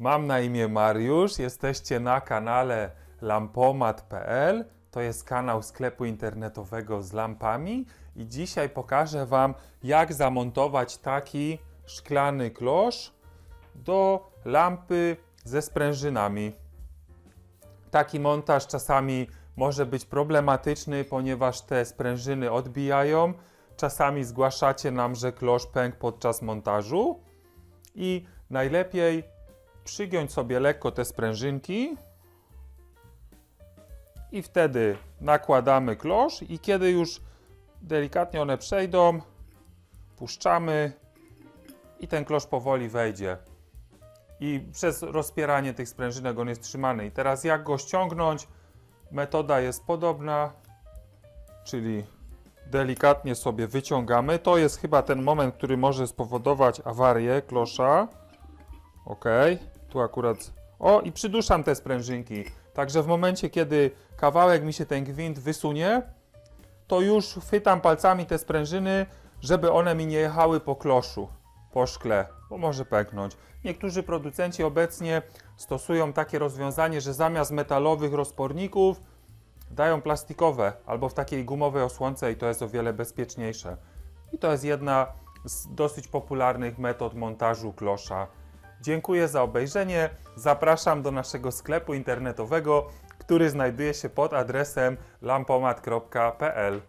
Mam na imię Mariusz, jesteście na kanale lampomat.pl. To jest kanał sklepu internetowego z lampami i dzisiaj pokażę Wam, jak zamontować taki szklany klosz do lampy ze sprężynami. Taki montaż czasami może być problematyczny, ponieważ te sprężyny odbijają. Czasami zgłaszacie nam, że klosz pękł podczas montażu i najlepiej przygiąć sobie lekko te sprężynki i wtedy nakładamy klosz i kiedy już delikatnie one przejdą, puszczamy i ten klosz powoli wejdzie. I przez rozpieranie tych sprężynek on jest trzymany. I teraz jak go ściągnąć? Metoda jest podobna, czyli delikatnie sobie wyciągamy. To jest chyba ten moment, który może spowodować awarię klosza. Ok, tu akurat. O, i przyduszam te sprężynki. Także w momencie, kiedy kawałek mi się ten gwint wysunie, to już chwytam palcami te sprężyny, żeby one mi nie jechały po kloszu, po szkle, bo może pęknąć. Niektórzy producenci obecnie stosują takie rozwiązanie, że zamiast metalowych rozporników dają plastikowe albo w takiej gumowej osłonce i to jest o wiele bezpieczniejsze. I to jest jedna z dosyć popularnych metod montażu klosza. Dziękuję za obejrzenie. Zapraszam do naszego sklepu internetowego, który znajduje się pod adresem lampomat.pl.